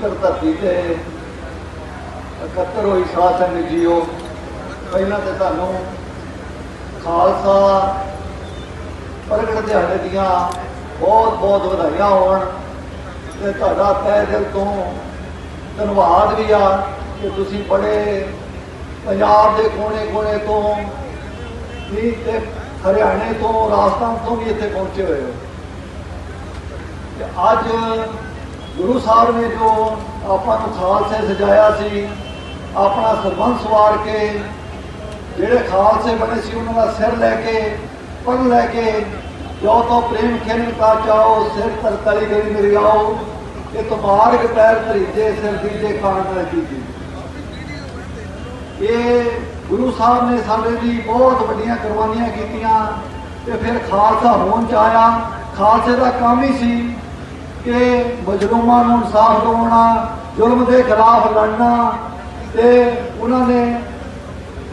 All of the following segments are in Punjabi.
ਪਵਿੱਤਰ ਧਰਤੀ ਤੇ ਇਕੱਤਰ ਹੋਈ ਸਾਧ ਸੰਗਤ ਜੀਓ। ਪਹਿਲਾਂ ਤੇ ਤੁਹਾਨੂੰ ਖਾਲਸਾ ਪ੍ਰਗਟ ਦਿਹਾੜੇ ਦੀਆਂ ਬਹੁਤ ਬਹੁਤ ਵਧਾਈਆਂ ਹੋਣ ਤੇ ਤੁਹਾਡਾ ਤਹਿ ਦਿਲ ਤੋਂ ਧੰਨਵਾਦ ਵੀ ਆ ਕਿ ਤੁਸੀਂ ਬੜੇ ਪੰਜਾਬ ਦੇ ਕੋਨੇ-ਕੋਨੇ ਤੋਂ ਵੀ ਤੇ ਹਰਿਆਣੇ ਤੋਂ, ਰਾਜਸਥਾਨ ਤੋਂ ਵੀ ਇੱਥੇ ਪਹੁੰਚੇ ਹੋਏ ਹੋ। ਤੇ ਅੱਜ ਗੁਰੂ ਸਾਹਿਬ ਨੇ ਜੋ ਆਪਾਂ ਨੂੰ ਖਾਲਸੇ ਸਜਾਇਆ ਸੀ, ਆਪਣਾ ਸਰਬੰਸ ਸਵਾਰ ਕੇ, ਜਿਹੜੇ ਖਾਲਸੇ ਬਣੇ ਸੀ, ਉਹਨਾਂ ਦਾ ਸਿਰ ਲੈ ਕੇ ਪਨ ਲੈ ਕੇ, ਜੋ ਤੋਂ ਪ੍ਰੇਮ ਖੇਨ ਕਾ ਚਾਓ ਸਿਰ ਤਰ ਤਲੀ ਗਈ ਮੇਰੀ ਆਓ, ਇਹ ਤੁਮਾਰਗ ਪੈਰ ਧਰੀਜੇ, ਸਿਰ ਦੀਜੇ ਖਾਨ ਨਾਲ ਕੀਜੀ ਇਹ ਗੁਰੂ ਸਾਹਿਬ ਨੇ ਸਾਡੇ ਲਈ ਬਹੁਤ ਵੱਡੀਆਂ ਕੁਰਬਾਨੀਆਂ ਕੀਤੀਆਂ, ਤੇ ਫਿਰ ਖਾਲਸਾ ਹੋਣ ਚ ਆਇਆ। ਖਾਲਸੇ ਦਾ ਕੰਮ ਹੀ ਸੀ। ਕਿ ਮਜਲੂਮਾਂ ਨੂੰ ਇਨਸਾਫ ਦਿਵਾਉਣਾ, ਜ਼ੁਲਮ ਦੇ ਖਿਲਾਫ ਲੜਨਾ ਤੇ ਉਹਨਾਂ ਨੇ,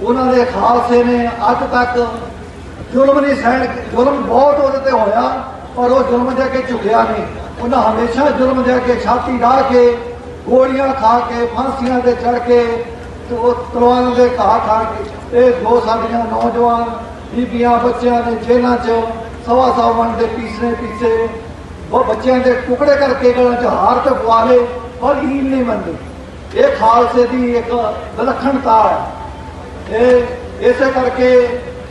ਉਹਨਾਂ ਦੇ ਖਾਲਸੇ ਨੇ ਅੱਜ ਤੱਕ ਜ਼ੁਲਮ ਨਹੀਂ ਸਹਿਣ ਜ਼ੁਲਮ ਬਹੁਤ ਉਹਦੇ ਤੇ ਹੋਇਆ, ਪਰ ਉਹ ਜ਼ੁਲਮ ਦੇ ਅੱਗੇ ਝੁਕਿਆ ਨਹੀਂ। ਉਹਨਾਂ ਹਮੇਸ਼ਾ ਜ਼ੁਲਮ ਦੇ ਅੱਗੇ ਛਾਤੀ ਢਾ ਕੇ, ਗੋਲੀਆਂ ਖਾ ਕੇ, ਫਾਂਸੀਆਂ ਤੇ ਚੜ ਕੇ ਤੇ ਉਹ ਤਲਵਾਰਾਂ ਦੇ ਘਾਹ ਖਾ ਕੇ। ਇਹ ਦੋ ਸਾਡੀਆਂ ਨੌਜਵਾਨ, ਬੀਬੀਆਂ, ਬੱਚਿਆਂ ਨੇ ਜੇਲ੍ਹਾਂ 'ਚ ਸਵਾ ਸਵਾ ਮਣ ਦੇ ਪੀਸਨੇ ਪੀਛੇ ਉਹ ਬੱਚਿਆਂ ਦੇ ਟੁਕੜੇ ਕਰਕੇ ਗਲਾਂ 'ਚ ਹਾਰ ਤੇ ਪਵਾ ਪਰ ਹੀਲ ਨਹੀਂ ਮੰਨਦੇ। ਇਹ ਖਾਲਸੇ ਦੀ ਇੱਕ ਵਿਲੱਖਣਤਾ ਹੈ। ਇਹ ਇਸੇ ਕਰਕੇ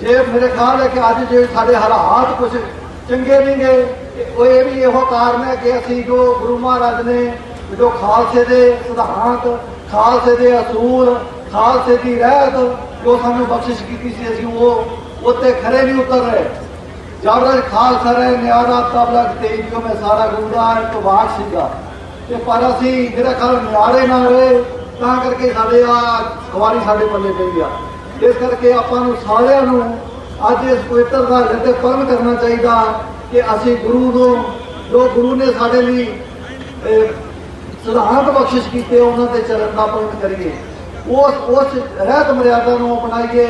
ਜੇ ਮੇਰੇ ਖਿਆਲ ਹੈ ਕਿ ਅੱਜ ਜੇ ਸਾਡੇ ਹਾਲਾਤ ਕੁਝ ਚੰਗੇ ਨਹੀਂ ਗਏ, ਉਹ ਇਹ ਵੀ ਇਹੋ ਕਾਰਨ ਹੈ ਕਿ ਅਸੀਂ ਜੋ ਗੁਰੂ ਮਹਾਰਾਜ ਨੇ ਜੋ ਖਾਲਸੇ ਦੇ ਸਿਧਾਂਤ, ਖਾਲਸੇ ਦੇ ਅਸੂਲ, ਖਾਲਸੇ ਦੀ ਰਹਿਤ ਜੋ ਸਾਨੂੰ ਬਖਸ਼ਿਸ਼ ਕੀਤੀ ਸੀ, ਅਸੀਂ ਉਹ ਉੱਤੇ ਖਰੇ ਨਹੀਂ ਉਤਰ ਰਹੇ। ਜਬਰ ਖਾਲਸਾ ਰਹੇ, ਨਿਆਰਾ ਤਬਲਾ ਤੇਜੀਓ ਮੈਂ ਸਾਰਾ ਗੁਰੂ ਦਾ ਇੱਕ ਵਾਕ ਸੀਗਾ। ਤੇ ਪਰ ਅਸੀਂ ਜਿਹੜਾ ਖਾਲ ਨਿਆਰੇ ਨਾ ਰਹੇ, ਤਾਂ ਕਰਕੇ ਸਾਡੇ ਆ ਖਵਾਰੀ ਸਾਡੇ ਪੱਲੇ ਪਈ ਆ। ਇਸ ਕਰਕੇ ਆਪਾਂ ਨੂੰ ਸਾਰਿਆਂ ਨੂੰ ਅੱਜ ਇਸ ਪਵਿੱਤਰ ਦਾ ਤੇ ਪਰਮ ਕਰਨਾ ਚਾਹੀਦਾ ਕਿ ਅਸੀਂ ਗੁਰੂ ਨੂੰ, ਜੋ ਗੁਰੂ ਨੇ ਸਾਡੇ ਲਈ ਸਿਧਾਂਤ ਬਖਸ਼ਿਸ਼ ਕੀਤੇ, ਉਹਨਾਂ 'ਤੇ ਚਰਨ ਦਾ ਪਾਲਣ ਕਰੀਏ। ਉਸ ਉਸ ਰਹਿਤ ਮਰਿਆਦਾ ਨੂੰ ਅਪਣਾਈਏ,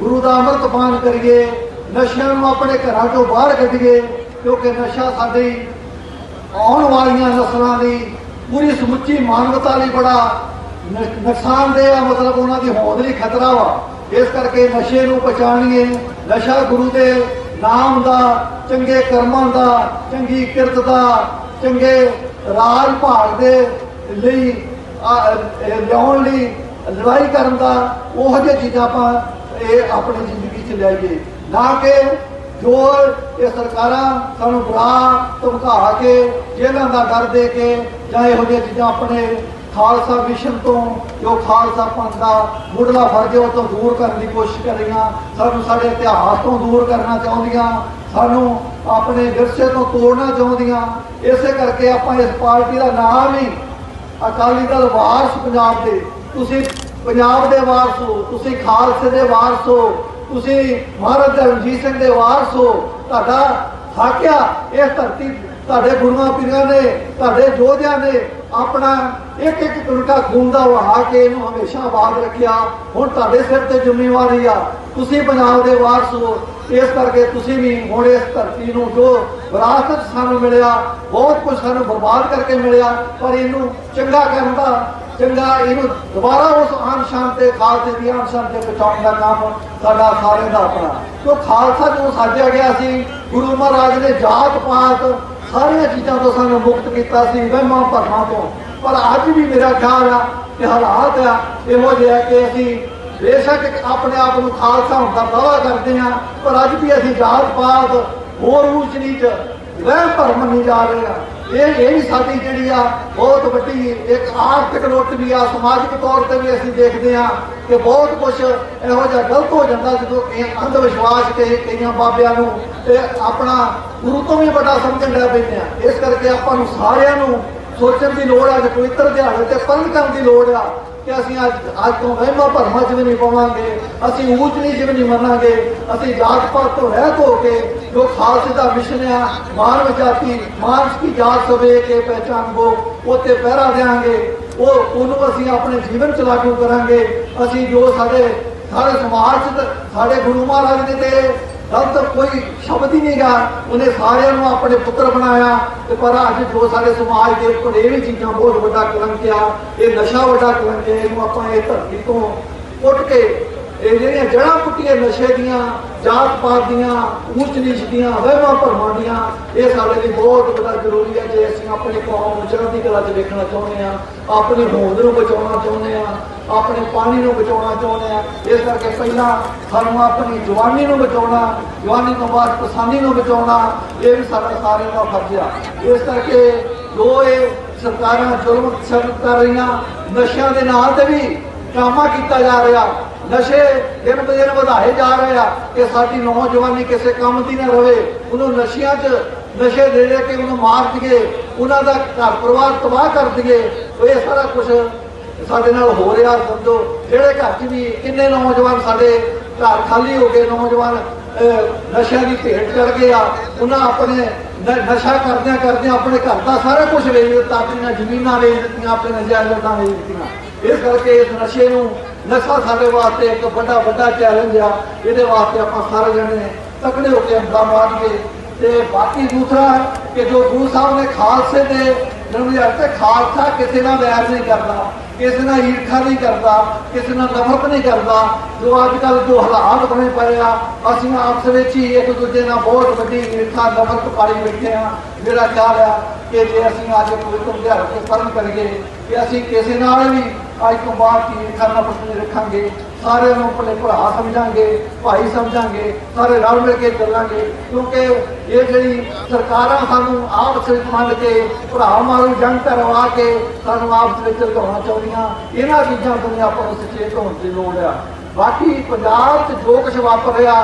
ਗੁਰੂ ਦਾ ਅੰਮ੍ਰਿਤ ਪਾਨ ਕਰੀਏ ਨਸ਼ਿਆਂ ਨੂੰ ਆਪਣੇ ਘਰਾਂ ਤੋਂ ਬਾਹਰ ਕੱਢੀਏ ਕਿਉਂਕਿ ਨਸ਼ਾ ਸਾਡੀ ਆਉਣ ਵਾਲੀਆਂ ਨਸਲਾਂ ਦੀ ਪੂਰੀ ਸਮੁੱਚੀ ਮਾਨਵਤਾ ਲਈ ਬੜਾ ਨ- ਨੁਕਸਾਨਦੇਹ ਆ, ਮਤਲਬ ਉਹਨਾਂ ਦੀ ਹੋਂਦ ਲਈ ਖਤਰਾ ਵਾ। ਇਸ ਕਰਕੇ ਨਸ਼ੇ ਨੂੰ ਪਛਾਣੀਏ। ਨਸ਼ਾ ਗੁਰੂ ਦੇ ਨਾਮ ਦਾ, ਚੰਗੇ ਕਰਮਾਂ ਦਾ, ਚੰਗੀ ਕਿਰਤ ਦਾ, ਚੰਗੇ ਰਾਜ ਭਾਗ ਦੇ ਲਈ ਲਿਆਉਣ ਲਈ, ਲੜਾਈ ਕਰਨ ਦਾ, ਉਹ ਜਿਹੀ ਚੀਜ਼ਾਂ ਆਪਾਂ ਇਹ ਆਪਣੀ ਜ਼ਿੰਦਗੀ 'ਚ ਲਿਆਈਏ ਨਾ ਕਿ ਜੋ ਇਹ ਸਰਕਾਰਾਂ ਸਾਨੂੰ ਬੁਰਾ ਧਮਕਾ ਕੇ ਜੇਲ੍ਹਾਂ ਦਾ ਡਰ ਦੇ ਕੇ ਜਾਂ ਇਹੋ ਜਿਹੀਆਂ ਚੀਜ਼ਾਂ ਆਪਣੇ ਖਾਲਸਾ ਮਿਸ਼ਨ ਤੋਂ ਜੋ ਖਾਲਸਾ ਪੰਥ ਦਾ ਮੁੱਢਲਾ ਫਰਜ਼ ਹੈ ਉਹ ਤੋਂ ਦੂਰ ਕਰਨ ਦੀ ਕੋਸ਼ਿਸ਼ ਕਰ ਰਹੀਆਂ। ਸਾਨੂੰ ਸਾਡੇ ਇਤਿਹਾਸ ਤੋਂ ਦੂਰ ਕਰਨਾ ਚਾਹੁੰਦੀਆਂ। ਸਾਨੂੰ ਆਪਣੇ ਵਿਰਸੇ ਤੋਂ ਤੋੜਨਾ ਚਾਹੁੰਦੀਆਂ। ਇਸੇ ਕਰਕੇ ਆਪਾਂ ਇਸ ਪਾਰਟੀ ਦਾ ਨਾਮ ਹੀ ਅਕਾਲੀ ਦਲ ਵਾਰਸ ਪੰਜਾਬ ਦੇ। ਤੁਸੀਂ ਪੰਜਾਬ ਦੇ ਵਾਰਸ ਹੋ, ਤੁਸੀਂ ਖਾਲਸੇ ਦੇ ਵਾਰਸ ਹੋ। ਤੁਸੀਂ ਮਹਾਰਾਜਾ ਰਣਜੀਤ ਸਿੰਘ ਦੇ ਵਾਰਸ ਹੋ, ਤੁਹਾਡਾ ਹਾਕਿਆ ਇਸ ਧਰਤੀ, ਤੁਹਾਡੇ ਗੁਰੂਆਂ ਪੀਰਾਂ ਨੇ, ਤੁਹਾਡੇ ਯੋਧਿਆਂ ਨੇ ਆਪਣਾ ਇੱਕ ਇੱਕ ਤੁਲਕਾ ਖੂਨ ਦਾ ਵਹਾ ਕੇ ਇਹਨੂੰ ਹਮੇਸ਼ਾ ਆਬਾਦ ਰੱਖਿਆ। ਹੁਣ ਤੁਹਾਡੇ ਸਿਰ ਤੇ ਜ਼ਿੰਮੇਵਾਰੀ ਆ। ਤੁਸੀਂ ਪੰਜਾਬ ਦੇ ਵਾਰਸ ਹੋ। ਇਸ ਕਰਕੇ ਤੁਸੀਂ ਵੀ ਹੁਣ ਇਸ ਧਰਤੀ ਨੂੰ ਜੋ ਵਿਰਾਸਤ ਸਾਨੂੰ ਮਿਲਿਆ, ਬਹੁਤ ਕੁਝ ਸਾਨੂੰ ਬਰਬਾਦ ਕਰਕੇ ਮਿਲਿਆ, ਪਰ ਇਹਨੂੰ ਚੰਗਾ ਕਰਨ ਦਾ ਚੰਗਾ ਇਹਨੂੰ ਦੁਬਾਰਾ ਉਸ ਆਨ ਸ਼ਾਨ ਤੇ ਖਾਲਸੇ ਦੀ ਆਨ ਸ਼ਾਨ ਤੇ ਪਹੁੰਚਾਉਣ ਦਾ ਕੰਮ ਸਾਡਾ ਸਾਰਿਆਂ ਦਾ ਆਪਣਾ। ਕਿਉਂ ਖਾਲਸਾ ਜੋ ਸਾਜਿਆ ਗਿਆ ਸੀ, ਗੁਰੂ ਮਹਾਰਾਜ ਨੇ ਜਾਤ ਪਾਤ ਸਾਰੀਆਂ ਚੀਜ਼ਾਂ ਤੋਂ ਸਾਨੂੰ ਮੁਕਤ ਕੀਤਾ ਸੀ, ਵਹਿਮਾਂ ਭਰਮਾਂ ਤੋਂ। ਪਰ ਅੱਜ ਵੀ ਮੇਰਾ ਖਿਆਲ ਆ ਕਿ ਹਾਲਾਤ ਆ ਇਹੋ ਜਿਹਾ ਕਿ ਅਸੀਂ ਬੇਸ਼ੱਕ ਆਪਣੇ ਆਪ ਨੂੰ ਖਾਲਸਾ ਹੁੰਦਾ ਦਾ ਦਾਅਵਾ ਕਰਦੇ ਆ ਪਰ ਅੱਜ ਵੀ ਅਸੀਂ ਜਾਤ ਪਾਤ ਹੋਰ ਉੱਚ ਨੀਚ ਵਹਿਮ ਭਰਮ ਨਹੀਂ ਜਾ ਰਹੇ ਆ ਇਹ ਇਹ ਵੀ ਸਾਡੀ ਜਿਹੜੀ ਆ ਬਹੁਤ ਵੱਡੀ ਇੱਕ ਆਰਥਿਕ ਲੁੱਟ ਵੀ ਆ, ਸਮਾਜਿਕ ਤੌਰ ਤੇ ਵੀ ਅਸੀਂ ਦੇਖਦੇ ਆ ਕਿ ਬਹੁਤ ਕੁਝ ਇਹੋ ਜਿਹਾ ਗਲਤ ਹੋ ਜਾਂਦਾ ਜਦੋਂ ਇਹ ਅੰਧ ਵਿਸ਼ਵਾਸ ਤੇ ਕਈਆਂ ਬਾਬਿਆਂ ਨੂੰ ਤੇ ਆਪਣਾ ਗੁਰੂ ਤੋਂ ਵੀ ਵੱਡਾ ਸਮਝਣ ਲੱਗ ਪੈਂਦੇ ਆ। ਇਸ ਕਰਕੇ ਆਪਾਂ ਨੂੰ ਸਾਰਿਆਂ ਨੂੰ ਸੋਚਣ ਦੀ ਲੋੜ ਆ ਕਿ ਪਵਿੱਤਰ ਦਿਹਾੜੇ ਤੇ ਪਰਨ ਕਰਨ ਦੀ ਲੋੜ ਆ ਕਿ ਅਸੀਂ ਅੱਜ ਅੱਜ ਤੋਂ ਵਹਿਮਾਂ ਭਰਮਾਂ 'ਚ ਵੀ ਨਹੀਂ ਪਾਵਾਂਗੇ, ਅਸੀਂ ਊਚ ਨੀਚ ਵੀ ਨਹੀਂ ਮੰਨਾਂਗੇ, ਅਸੀਂ ਜਾਤ ਪਾਤ ਤੋਂ ਰਹਿਤ ਹੋ ਕੇ ਜੋ ਖਾਲਸੇ ਦਾ ਮਿਸ਼ਨ ਆ, ਮਾਨਵ ਜਾਤੀ, ਮਾਨਸ ਕੀ ਜਾਤ ਸਵੇ ਕੇ ਪਹਿਚਾਨ ਕੋ ਉਤੇ ਪਹਿਰਾ ਦੇਾਂਗੇ ਉਹ ਉਹਨੂੰ ਅਸੀਂ ਆਪਣੇ ਜੀਵਨ ਚ ਲਾਗੂ ਕਰਾਂਗੇ। ਅਸੀਂ ਜੋ ਸਾਡੇ ਸਾਰੇ ਸਮਾਜ 'ਚ ਸਾਡੇ ਗੁਰੂ ਮਹਾਰਾਜ ਨੇ ਤੇ ਗਲਤ ਕੋਈ ਸ਼ਬਦ ਹੀ ਨਹੀਂਗਾ ਉਹਨੇ ਸਾਰਿਆਂ ਨੂੰ ਆਪਣੇ ਪੁੱਤਰ ਬਣਾਇਆ। ਤੇ ਪਰ ਅੱਜ ਜੋ ਸਾਡੇ ਸਮਾਜ ਦੇ ਉੱਪਰ ਇਹ ਵੀ ਚੀਜ਼ਾਂ ਬਹੁਤ ਵੱਡਾ ਕਲੰਕ ਆ, ਇਹ ਨਸ਼ਾ ਵੱਡਾ ਕਲੰਕ ਹੈ ਇਹਨੂੰ ਆਪਾਂ ਇਹ ਧਰਤੀ ਤੋਂ ਉੱਠ ਕੇ ਇਹ ਜਿਹੜੀਆਂ ਜੜ੍ਹਾਂ ਪੁੱਟੀਆਂ ਨਸ਼ੇ ਦੀਆਂ, ਜਾਤ ਪਾਤ ਦੀਆਂ ਉੱਚ ਨੀਚ ਦੀਆਂ, ਵਹਿਮਾਂ ਭਰਮਾਂ ਦੀਆਂ, ਇਹ ਸਾਡੇ ਲਈ ਬਹੁਤ ਵੱਡਾ ਜ਼ਰੂਰੀ ਹੈ ਜੇ ਅਸੀਂ ਆਪਣੀ ਕੌਮ ਨੂੰ ਚੜ੍ਹਦੀ ਕਲਾ 'ਚ ਵੇਖਣਾ ਚਾਹੁੰਦੇ ਆ ਆਪਣੀ ਹੋਂਦ ਨੂੰ ਬਚਾਉਣਾ ਚਾਹੁੰਦੇ ਆ ਆਪਣੇ ਪਾਣੀ ਨੂੰ ਬਚਾਉਣਾ ਚਾਹੁੰਦੇ ਆ ਇਸ ਕਰਕੇ ਪਹਿਲਾਂ ਸਾਨੂੰ ਆਪਣੀ ਜਵਾਨੀ ਨੂੰ ਬਚਾਉਣਾ, ਜਵਾਨੀ ਤੋਂ ਬਾਅਦ ਕਿਸਾਨੀ ਨੂੰ ਬਚਾਉਣਾ, ਇਹ ਵੀ ਸਾਡਾ ਸਾਰਿਆਂ ਦਾ ਫਰਜ਼ ਆ। ਇਸ ਕਰਕੇ ਜੋ ਇਹ ਸਰਕਾਰਾਂ ਜ਼ੁਲਮ ਕਰ ਰਹੀਆਂ, ਨਸ਼ਿਆਂ ਦੇ ਨਾਲ ਤੇ ਵੀ ਡਰਾਮਾ ਕੀਤਾ ਜਾ ਰਿਹਾ ਨਸ਼ੇ ਦਿਨ ਬ ਦਿਨ ਵਧਾਏ ਜਾ ਰਹੇ ਆ ਕਿ ਸਾਡੀ ਨੌਜਵਾਨੀ ਕਿਸੇ ਕੰਮ ਦੀ ਨਾ ਰਵੇ। ਉਹਨੂੰ ਨਸ਼ਿਆਂ 'ਚ ਨਸ਼ੇ ਦੇ ਦੇ ਕੇ ਉਹਨੂੰ ਮਾਰ ਦਈਏ, ਉਹਨਾਂ ਦਾ ਘਰ ਪਰਿਵਾਰ ਤਬਾਹ ਕਰ ਦਈਏ। ਇਹ ਸਾਰਾ ਕੁਝ ਸਾਡੇ ਨਾਲ ਹੋ ਰਿਹਾ ਸਮਝੋ। ਜਿਹੜੇ ਘਰ 'ਚ ਵੀ ਕਿੰਨੇ ਨੌਜਵਾਨ ਸਾਡੇ ਘਰ ਖਾਲੀ ਹੋ ਗਏ, ਨੌਜਵਾਨ ਨਸ਼ਿਆਂ ਦੀ ਭੇਟ ਚੜ ਗਏ ਆ, ਉਹਨਾਂ ਆਪਣੇ ਨਸ਼ਾ ਕਰਦਿਆਂ ਕਰਦਿਆਂ ਆਪਣੇ ਘਰ ਦਾ ਸਾਰਾ ਕੁਝ ਵੇਚ ਦਿੱਤਾ, ਆਪਣੀਆਂ ਜ਼ਮੀਨਾਂ ਵੇਚ ਦਿੱਤੀਆਂ, ਆਪਣੇ ਜਾਇਦਾਦਾਂ ਵੇਚ ਦਿੱਤੀਆਂ। ਇਸ ਕਰਕੇ ਇਸ ਨਸ਼ੇ ਨੂੰ ਨਸ਼ਾ ਸਾਡੇ ਵਾਸਤੇ ਇੱਕ ਵੱਡਾ ਵੱਡਾ ਚੈਲੰਜ ਆ। ਇਹਦੇ ਵਾਸਤੇ ਆਪਾਂ ਸਾਰੇ ਜਣੇ ਤਕੜੇ ਹੋ ਕੇ ਹਮਲਾ ਮਾਰੀਏ ਤੇ ਬਾਕੀ ਦੂਸਰਾ ਕਿ ਜੋ ਗੁਰੂ ਸਾਹਿਬ ਨੇ ਖਾਲਸੇ ਦੇ ਜਨਮ ਤੇ ਖਾਲਸਾ ਕਿਸੇ ਨਾਲ ਵੈਰ ਨਹੀਂ ਕਰਦਾ, ਕਿਸੇ ਨਾਲ ਈਰਖਾ ਨਹੀਂ ਕਰਦਾ, ਕਿਸੇ ਨਾਲ ਨਫ਼ਰਤ ਨਹੀਂ ਕਰਦਾ। ਜੋ ਅੱਜ ਕੱਲ ਜੋ ਹਾਲਾਤ ਬਣੇ ਪਏ ਆ, ਅਸੀਂ ਆਪਸ ਵਿੱਚ ਹੀ ਇੱਕ ਦੂਜੇ ਨਾਲ ਬਹੁਤ ਵੱਡੀ ਈਰਖਾ, ਨਫ਼ਰਤ ਪਾਲੀ ਬੈਠੇ ਆ। ਮੇਰਾ ਖਿਆਲ ਆ ਕਿ ਜੇ ਅਸੀਂ ਅੱਜ ਪਵਿੱਤਰ ਦਿਹਾੜੇ ਤੇ ਪਰਨ ਕਰੀਏ ਕਿ ਅਸੀਂ ਕਿਸੇ ਨਾਲ ਵੀ ਅੱਜ ਤੋਂ ਬਾਅਦ ਕੀ ਈਰਖਾ ਨਫ਼ਰਤ ਰੱਖਾਂਗੇ, ਸਾਰਿਆਂ ਨੂੰ ਆਪਣੇ ਭਰਾ ਸਮਝਾਂਗੇ, ਭਾਈ ਸਮਝਾਂਗੇ, ਸਾਰੇ ਰਲ ਮਿਲ ਕੇ ਚੱਲਾਂਗੇ, ਕਿਉਂਕਿ ਇਹ ਜਿਹੜੀ ਸਰਕਾਰਾਂ ਸਾਨੂੰ ਆਪਸ ਵਿੱਚ ਮੰਨ ਕੇ ਭਰਾ ਮਾਰੂ ਜੰਗ ਕਰਵਾ ਕੇ ਸਾਨੂੰ ਆਪਸ ਵਿੱਚ ਲਗਾਉਣਾ ਚਾਹੁੰਦੀਆਂ, ਇਹਨਾਂ ਚੀਜ਼ਾਂ ਤੋਂ ਆਪਾਂ ਨੂੰ ਸੁਚੇਤ ਹੋਣ ਦੀ ਲੋੜ ਆ। ਬਾਕੀ ਪੰਜਾਬ 'ਚ ਜੋ ਕੁਝ ਵਾਪਰ ਰਿਹਾ